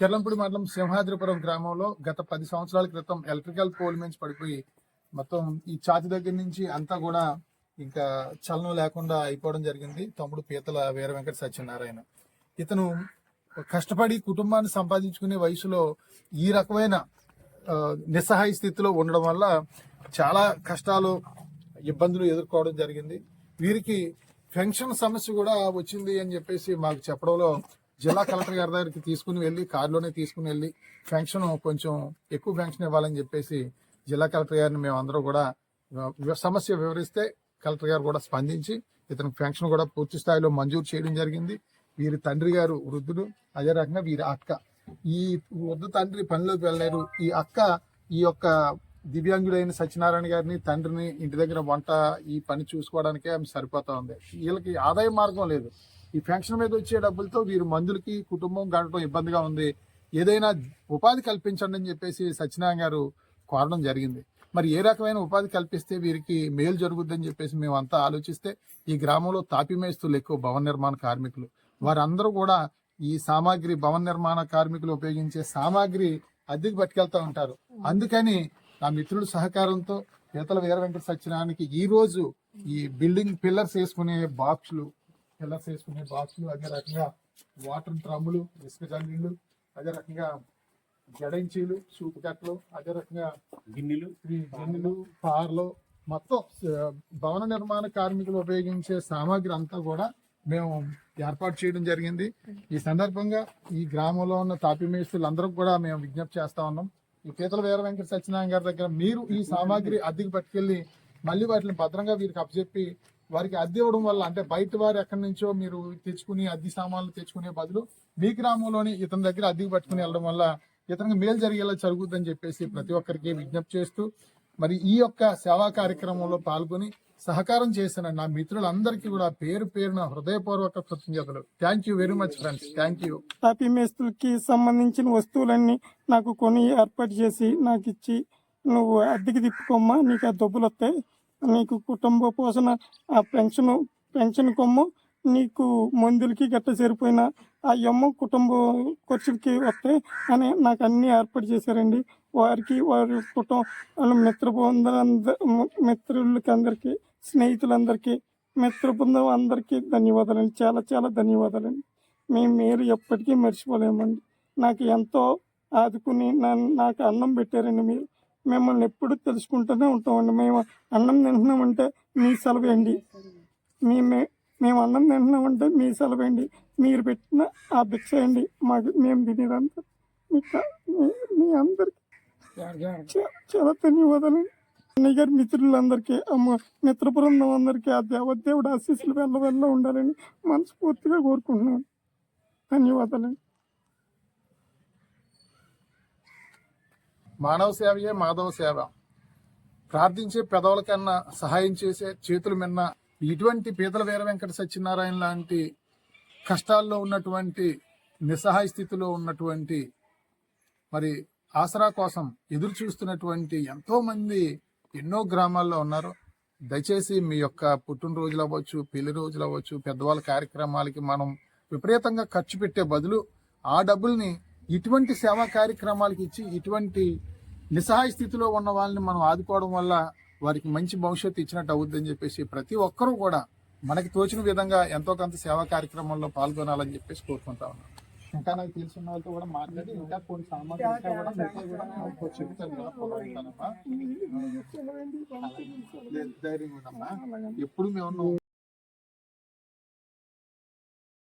కెర్లంపూడి మండలం సింహాద్రిపురం గ్రామంలో గత పది సంవత్సరాల క్రితం ఎలక్ట్రికల్ పోల్ నుంచి పడిపోయి మొత్తం ఈ ఛాతి దగ్గర నుంచి అంతా కూడా ఇంకా చలనం లేకుండా అయిపోవడం జరిగింది. తమ్ముడు పీతల వీర వెంకట సత్యనారాయణ. ఇతను కష్టపడి కుటుంబాన్ని సంపాదించుకునే వయసులో ఈ రకమైన నిస్సహాయ స్థితిలో ఉండడం వల్ల చాలా కష్టాలు ఇబ్బందులు ఎదుర్కోవడం జరిగింది. వీరికి పెన్షన్ సమస్య కూడా వచ్చింది అని చెప్పేసి మాకు చెప్పడంలో జిల్లా కలెక్టర్ గారి దగ్గరికి తీసుకుని వెళ్ళి కారులోనే తీసుకుని వెళ్ళి పెన్షన్ కొంచెం ఎక్కువ పెన్షన్ ఇవ్వాలని చెప్పేసి జిల్లా కలెక్టర్ గారిని మేము అందరూ కూడా సమస్య వివరిస్తే కలెక్టర్ గారు కూడా స్పందించి ఇతని పెన్షన్ కూడా పూర్తి స్థాయిలో మంజూరు చేయడం జరిగింది. వీరి తండ్రి గారు వృద్ధుడు అదే రకంగా వీరి అక్క. ఈ వృద్ధ తండ్రి పనిలోకి వెళ్ళారు ఈ అక్క ఈ యొక్క దివ్యాంగుడైన సత్యనారాయణ గారిని తండ్రిని ఇంటి దగ్గర వంట ఈ పని చూసుకోవడానికే ఆమె సరిపోతా ఉంది. వీళ్ళకి ఆదాయ మార్గం లేదు. ఈ పెన్షన్ మీద వచ్చే డబ్బులతో వీరు మందులకి కుటుంబం గడపడం ఇబ్బందిగా ఉంది. ఏదైనా ఉపాధి కల్పించండి అని చెప్పేసి సత్యనారాయణ గారు కోరడం జరిగింది. మరి ఏ రకమైన ఉపాధి కల్పిస్తే వీరికి మేలు జరుగుద్దని చెప్పేసి మేమంతా ఆలోచిస్తే ఈ గ్రామంలో తాపిమేస్తులు ఎక్కువ భవన నిర్మాణ కార్మికులు. వారందరూ కూడా ఈ సామాగ్రి భవన నిర్మాణ కార్మికులు ఉపయోగించే సామాగ్రి అద్దెకు పట్టుకెళ్తా ఉంటారు. అందుకని నా మిత్రుల సహకారంతో పీతల వీర వెంకట సత్యనారాయణకి ఈ రోజు ఈ బిల్డింగ్ పిల్లర్స్ వేసుకునే బాక్సులు పిల్లర్స్ వేసుకునే బాక్సులు అదే రకంగా వాటర్ డ్రమ్ములు ఇసుక జల్లీలు అదే రకంగా జడంచీలు సూపు కట్టలు అదే రకంగా గిన్నెలు. గిన్నెలు పార్లు మొత్తం భవన నిర్మాణ కార్మికులు ఉపయోగించే సామాగ్రి అంతా కూడా మేము ఏర్పాటు చేయడం జరిగింది. ఈ సందర్భంగా ఈ గ్రామంలో ఉన్న తాపి మేస్తులు అందరూ కూడా మేము విజ్ఞప్తి చేస్తా ఉన్నాం. ఈ పీతల వీర వెంకట సత్యనారాయణ గారి దగ్గర మీరు ఈ సామాగ్రి అద్దెకి పట్టుకెళ్ళి మళ్ళీ వాటిని భద్రంగా వీరికి అప్పచెప్పి వారికి అద్దె ఇవ్వడం వల్ల అంటే బయట వారు ఎక్కడి నుంచో మీరు తెచ్చుకుని అద్దె సామాన్లు తెచ్చుకునే బదులు మీ గ్రామంలోని ఇతని దగ్గర అద్దెకి పట్టుకుని వెళ్ళడం వల్ల ఇతనికి మేలు జరిగేలా జరుగుతుందని చెప్పేసి ప్రతి ఒక్కరికి విజ్ఞప్తి చేస్తూ మరి ఈ యొక్క సేవా కార్యక్రమంలో పాల్గొని సహకారం చేసిన నా మిత్రులందరికీ కూడా పేరు పేరున హృదయపూర్వక కృతజ్ఞతలు. Thank you very much friends thank you తాపీ మేస్తులకి సంబంధించిన వస్తువులన్నీ నాకు కొని ఏర్పాటు చేసి నాకు ఇచ్చి నువ్వు అద్దెకి తిప్పుకోమ్మా నీకు ఆ డబ్బులు వస్తాయి నీకు కుటుంబ పోషణ ఆ పెన్షన్ పెన్షన్ కొమ్ము నీకు మందులకి గట్ట సరిపోయిన ఆ అమ్మ కుటుంబ ఖర్చులకి వస్తాయి అని నాకు అన్ని ఏర్పాటు చేశారండి. వారికి వారి కుటుంబ మిత్ర బృందాలందరూ మిత్రులకి అందరికీ స్నేహితులందరికీ మిత్ర బృందం అందరికీ ధన్యవాదాలండి. చాలా చాలా ధన్యవాదాలండి. మేము మీరు ఎప్పటికీ మర్చిపోలేమండి. నాకు ఎంతో ఆదుకుని నాకు అన్నం పెట్టారండి మీరు. మిమ్మల్ని ఎప్పుడు తెలుసుకుంటూనే ఉంటామండి. మేము అన్నం తింటున్నామంటే మీ సెలవేండి మీ మేము అన్నం తింటున్నామంటే మీ సెలవేండి మీరు పెట్టిన ఆ భిక్ష అండి మాకు మేము తినేదంతా మీ- మీ అందరికి చాలా ధన్యవాదాలు. అన్నయ్య గారి మిత్రులందరికీ అమ్మ మిత్ర బృందం అందరికీ ఆ దేవదేవుడు ఆశీస్సులు వెళ్ళ వెళ్ళ ఉండాలని మనస్ఫూర్తిగా కోరుకుంటున్నాను. ధన్యవాదాలండి. మానవ సేవయే మాధవ సేవ. ప్రార్థించే పెదవుల కన్నా సహాయం చేసే చేతులు మిన్న ఇటువంటి పీతల వీర వెంకట సత్యనారాయణ లాంటి కష్టాల్లో ఉన్నటువంటి నిస్సహాయ స్థితిలో ఉన్నటువంటి మరి ఆసరా కోసం ఎదురు చూస్తున్నటువంటి ఎంతోమంది ఎన్నో గ్రామాల్లో ఉన్నారు. దయచేసి మీ యొక్క పుట్టినరోజులు అవ్వచ్చు పెళ్ళి రోజులు అవ్వచ్చు పెద్దవాళ్ళ కార్యక్రమాలకి మనం విపరీతంగా ఖర్చు పెట్టే బదులు ఆ డబ్బుల్ని ఇటువంటి సేవా కార్యక్రమాలకి ఇచ్చి ఇటువంటి నిస్సహాయ స్థితిలో ఉన్న వాళ్ళని మనం ఆదుకోవడం వల్ల వారికి మంచి భవిష్యత్తు ఇచ్చినట్టు అవుద్దని చెప్పేసి ప్రతి ఒక్కరూ కూడా మనకి తోచిన విధంగా ఎంతో కొంత సేవా కార్యక్రమంలో పాల్గొనాలని చెప్పేసి కోరుకుంటా ఉన్నాం. ఇంకా నాకు తెలిసిన వాళ్ళతో కూడా మాట్లాడి ఇంకా కొన్ని సామాన్లు చెప్తాను. ఉండమ్మా. ఎప్పుడు మేము